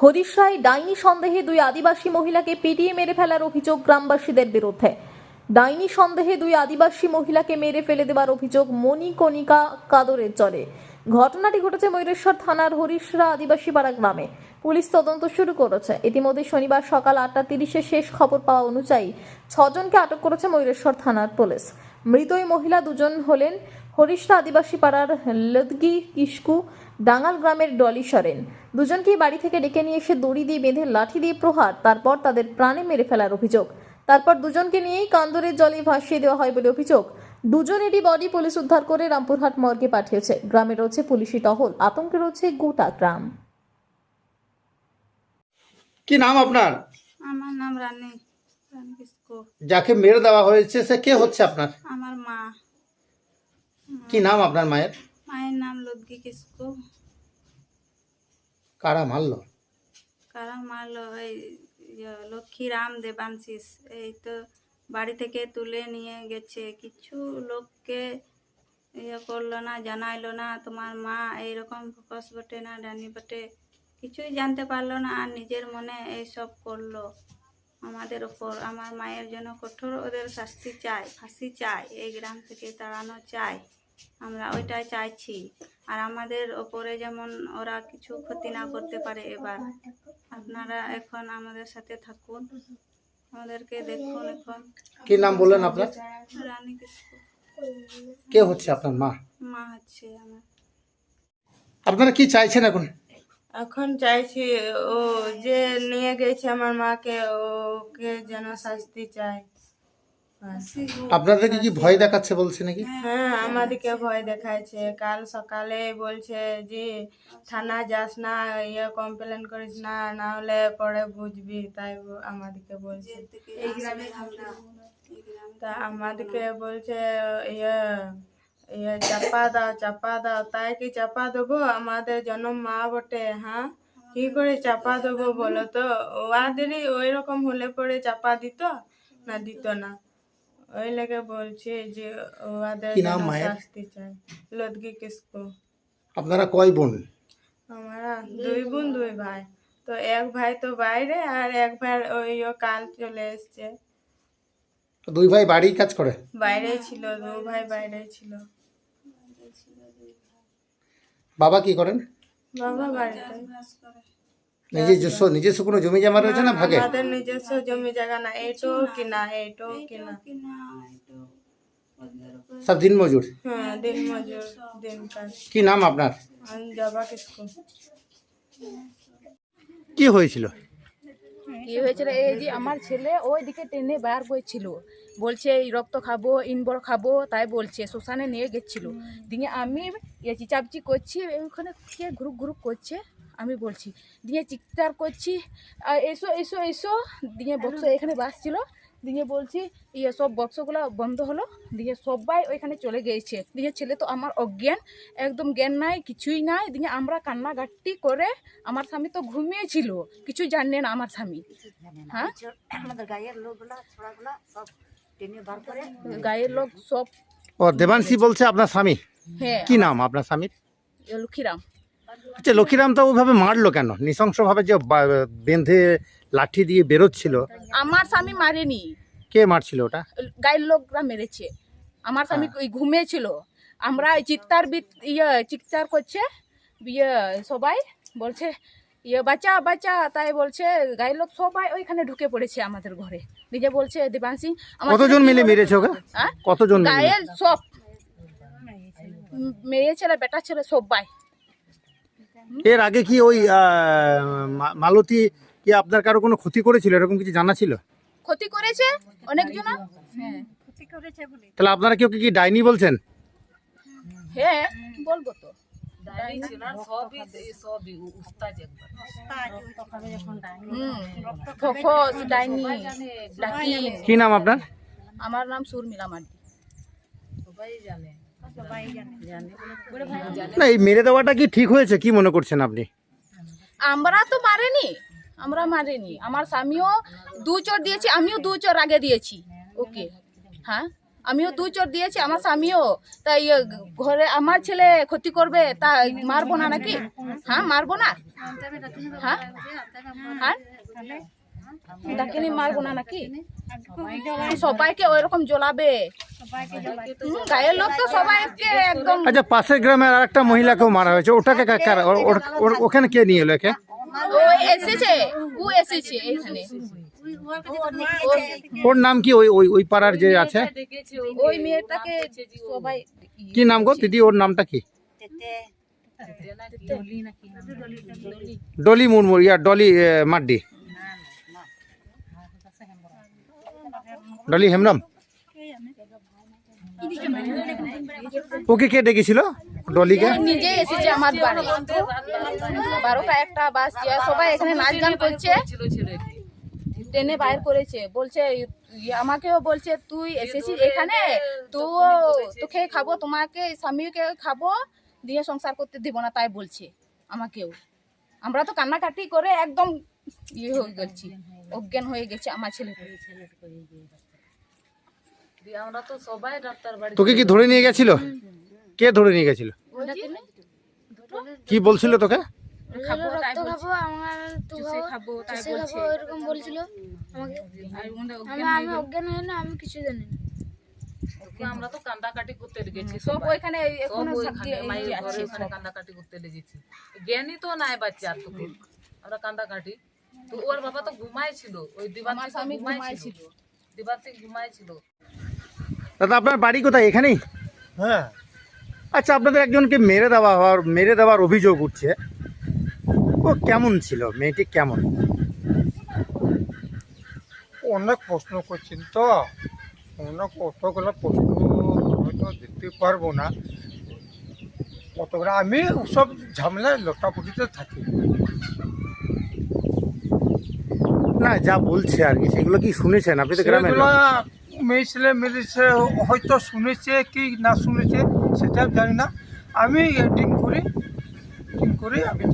হরিশায় ডাইনি সন্দেহে দুই আদিবাসী মহিলাকে পিটিয়ে মেরে ফেলার অভিযোগ গ্রামবাসীদের বিরুদ্ধে। ডাইনি সন্দেহে দুই আদিবাসী মহিলাকে মেরে ফেলে দেওয়ার অভিযোগ মণিকণিকা কাদরের চলে ঘটনাটি ঘটেছে ময়ূরেশ্বর থানার হরিশরা আদিবাসী পাড়া গ্রামে। পুলিশ তদন্ত শুরু করেছে। ইতিমধ্যে শনিবার সকাল আটটা তিরিশে শেষ খবর পাওয়া অনুযায়ী ছজনকে আটক করেছে ময়ূরেশ্বর থানার পুলিশ। মৃত ওই মহিলা দুজন হলেন হরিশরা আদিবাসী পাড়ার লদগি কিস্কু ডাঙ্গাল গ্রামের ডলি সরেন। দুজনকেই বাড়ি থেকে ডেকে নিয়ে এসে দড়ি দিয়ে বেঁধে লাঠি দিয়ে প্রহার তারপর তাদের প্রাণে মেরে ফেলার অভিযোগ। তারপর দুজনকে নিয়েই কান্দরের জলে ভাসিয়ে দেওয়া হয় বলে অভিযোগ। দুজনেরই বডি পুলিশ উদ্ধার করে রামপুরহাট মর্গে পাঠিয়েছে। গ্রামে রয়েছে পুলিশি টহল আতঙ্কে রয়েছে গোটা গ্রাম। কি নাম আপনার? আমার নাম রানী রানী কিসকো যাকে মেরে দেওয়া হয়েছে সে কে হচ্ছে আপনার? আমার মা। কি নাম আপনার মায়ের? মায়ের নাম লদ্গি কিসকো কারা মারলো? কারা মারলো? এই ইয়ে, লক্ষ্মীরাম দেবাংশিস এই তো বাড়ি থেকে তুলে নিয়ে গেছে। কিছু লোককে ইয়ে করল না জানাইলো না তোমার মা এইরকম ফোকাস বটে না ডানি বটে। কিছুই জানতে পারল না আর নিজের মনে এইসব করল। আমাদের ওপর আমার মায়ের জন্য কঠোর ওদের শাস্তি চাই ফাঁসি চাই এই গ্রাম থেকে তাড়ানো চাই। আমরা ওইটাই চাইছি। আর আমাদের ওপরে যেমন ওরা কিছু ক্ষতি না করতে পারে এবার আপনারা এখন আমাদের সাথে থাকুন। আমাদেরকে দেখুন এখন। কি নাম বললেন আপনার? রানী কিসকো কে হচ্ছে আপনার মা? মা হচ্ছে আমার। আপনারা কি চাইছেন এখন? এখন চাইছি ও যে নিয়ে গেছে আমার মাকে ওকে যেন শাস্তি চাই ব্যাস। আপনাদেরকে কি ভয় দেখাচ্ছে বলছে নাকি? হ্যাঁ আমাদেরকে ভয় দেখাইছে। কাল সকালে বলছে যে থানা যাস না ইয়ে কমপ্লেন করিস না না হলে পরে বুঝবি। তাই আমাদেরকে বলছে। তা আমাদেরকে বলছে ইয়ে ইয়ে চাপা দাও চাপা দাও। তাই কি চাপা দেবো? আমাদের জন্ম মা বটে হ্যাঁ? কি করে চাপা দেবো বলো তো? ওদেরই ওই রকম হলে পরে চাপা দিত না দিত না। ওই লেগে বলছে যে ওদের কি নাম মায়ের? শাস্তি চাই। লদগি কিসকো। আপনারা কয় বোন? আমরা দুই বোন দুই ভাই। তো এক ভাই তো বাইরে আর এক ভাই ওই ও কাল চলে এসছে। দুই ভাই বাড়ি কাজ করে? বাইরেই ছিল দু ভাই বাইরেই ছিল। বাবা কি করেন? বাবা বাড়িতে। নিজস্ব নিজস্ব কোনো জমি জমা রয়েছে না ভাগে? আমাদের নিজস্ব জমি জায়গা না এইটাও কিনা এইটাও কিনা। সব দিন মজুর? হ্যাঁ দিন মজুর দিন কাজ। কি নাম আপনার? আমি যাবা কিসকো। কি হয়েছিল? কি হয়েছিল? এই যে আমার ছেলে ওইদিকে টেনে বার করছিল। বলছে এই রক্ত খাব ইনবর খাব তাই বলছে শ্মশানে নিয়ে গেছিল। দিয়ে আমি ইয়ে চিচাপচি করছি ওখানে কে গ্রুপ গ্রুপ করছে। আমি বলছি দিয়ে চিৎকার করছি। আর এসো এসো এসো। দিয়ে বক্স এখানে বাসছিল দিয়ে বলছি ইয়ে সব বক্সগুলো বন্ধ হলো। দিয়ে সবাই ওইখানে চলে গিয়েছে। দিয়ে ছেলে তো আমার অজ্ঞান একদম জ্ঞান নাই কিছুই নাই। দিয়ে আমরা কান্নাকাটি করে আমার স্বামী তো ঘুমিয়েছিল। কিছু জানে না আমার স্বামী। হ্যাঁ? গায়ের লোক সব ও দেবাংশী বলছে আপনার স্বামী। হ্যাঁ। কি নাম আপনার স্বামীর? লক্ষ্মীরাম। আচ্ছা লক্ষ্মীরাম তো ওইভাবে মারলো কেন? নৃশংসভাবে যে বা- বেঁধে লাঠি দিয়ে বেরোচ্ছিল। আমার স্বামী মারেনি। কে মারছিল ওটা? গায়ের লোকরা মেরেছে। আমার স্বামী ওই ঘুমিয়েছিল। আমরা এই চিৎকার বিত- ইয়ে চিৎকার করছে ইয়ে সবাই বলছে ইয়ে বাচ্চা বাচ্চা তাই বলছে গায়ের লোক সবাই ওইখানে ঢুকে পড়েছে আমাদের ঘরে। নিজে বলছে আমার কতজন ছেলে কি মিলে করে- মেরেছে ওকে? হ্যাঁ? কতজন মিলে? গায়ের সব। মেয়ে ছেলে বেটা ছেলে সবাই। এর আগে কি ওই মা- মালতী কি আপনার কারও কোনো ক্ষতি করেছিল? এরকম কিছু জানা ছিল? ক্ষতি করেছে? অনেকজন? হ্যাঁ। তাহলে আপনারা কেউ কি ডাইনি বলছেন? হ্যাঁ বলব তো। কি নাম আপনার? আমার নাম সুরমিলা মান্ডি না, এই মেরে দেওয়াটা কি ঠিক হয়েছে? কি মনে করছেন আপনি? আমরা তো মারেনি, আমরা মারিনি। আমার স্বামীও দু চোর দিয়েছি, আমিও দু চোর আগে দিয়েছি। ওকে হ্যাঁ? আমিও দুই চোর দিয়েছি, আমার স্বামীও। তাই ঘরে আমার ছেলে ক্ষতি করবে, তা মারবো না নাকি? হ্যাঁ মারবো না? হ্যাঁ? হ্যাঁ ডাকিনি মারবো না নাকি? সবাইকে ওইরকম জ্বলাবে। গায়ের লোক তো সবাইকে একদম আচ্ছা পাশের গ্রামের আর একটা মহিলাকেও মারা হয়েছে। ওটাকে ওখানে কে নিয়ে এলো একে? ও এসেছে? ও এসেছে এখানে ওর নাম কি? ওই ওই ওই পাড়ার যে আছে? ওই মেয়েটাকে সবাই কি নাম গো? দিদি ওর নামটা কি? ডলি মুরমুর ইয়া ডলি মাড্ডি। ডলি হেমব্রম ওকে কে ডেকেছিল? ডলিকে? নিজে এসেছে আমার বারোটা একটা বাস সবাই এখানে নাচ গান করছে। ট্রেনে বাইর করেছে। বলছে আমাকেও বলছে, তুই এসেছিস এখানে? তুই তোকে খাব, তোমাকে, স্বামীকে খাব, দিয়ে সংসার করতে দিব না, তাই বলছে আমাকেও। আমরা তো কান্নাকাটি করে একদম ইয়ে হয়ে গেছি। অজ্ঞান হয়ে গেছে আমার ছেলে তোকে কি ধরে নিয়ে গেছিল? কে ধরে নিয়ে গেছিল? কি? বলছিল তোকে? খাব রক্ত খাব আমার চুষে খাব তাই বলছে। এরকম বলছিল। আমাকে আমি আমি অজ্ঞান না আমি কিছু জানি না। আমরা তো কান্দাকাটি করতে লেগেছি সব ওইখানে এখনও সব মায়ের ঘরে ওখানে কান্দাকাটি করতে লেগেছি। জ্ঞানী তো নাই বাচ্চা আর তোকে। আমরা কান্দাকাটি। তো ওর বাবা তো ঘুমাইছিল ওই দিবাতি আমার স্বামী ঘুমাইছিল। দিবাতি ঘুমাইছিল দাদা আপনার বাড়ি কোথায়? এখানেই? হ্যাঁ। আচ্ছা আপনাদের একজনকে মেরে দেওয়া হওয়ার মেরে দেওয়ার অভিযোগ উঠছে। ও কেমন ছিল? মেয়েটি কেমন? অনেক প্রশ্ন করছেন তো। অনেক কতগুলো প্রশ্ন হয়তো দিতে পারব না। কতগুলো? আমি সব ঝামেলায় লোটাপুটিতে থাকি। না যা বলছে আর কি সেগুলো কি শুনেছেন? আপনি তো গ্রামের। মেয়ে ছেলে মিলেছে হয়তো শুনেছে কি না শুনেছে সেটা জানি না। আমি এডিং করি এডিং করি আমি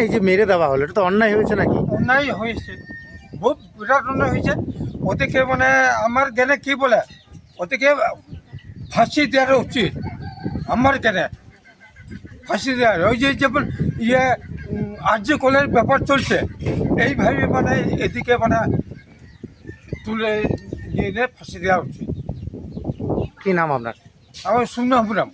এই যে মেরে দেওয়া হলো এটা তো অন্যায় হয়েছে নাকি? অন্যায় হয়েছে। বহুত বিরাট অন্যায় হয়েছে। ওদেরকে মানে আমার জ্ঞানে কি বলে ওদেরকে ফাঁসি দেওয়ার উচিত। আমার জ্ঞানে ফাঁসি দেওয়ার। ওই যে যেমন ইয়ে আর্য কলের ব্যাপার চলছে। এইভাবে মানে এদিকে মানে তুলে নিয়ে ফাঁসি দেওয়া উচিত কি নাম আপনার? আমার শূন্য হবরাম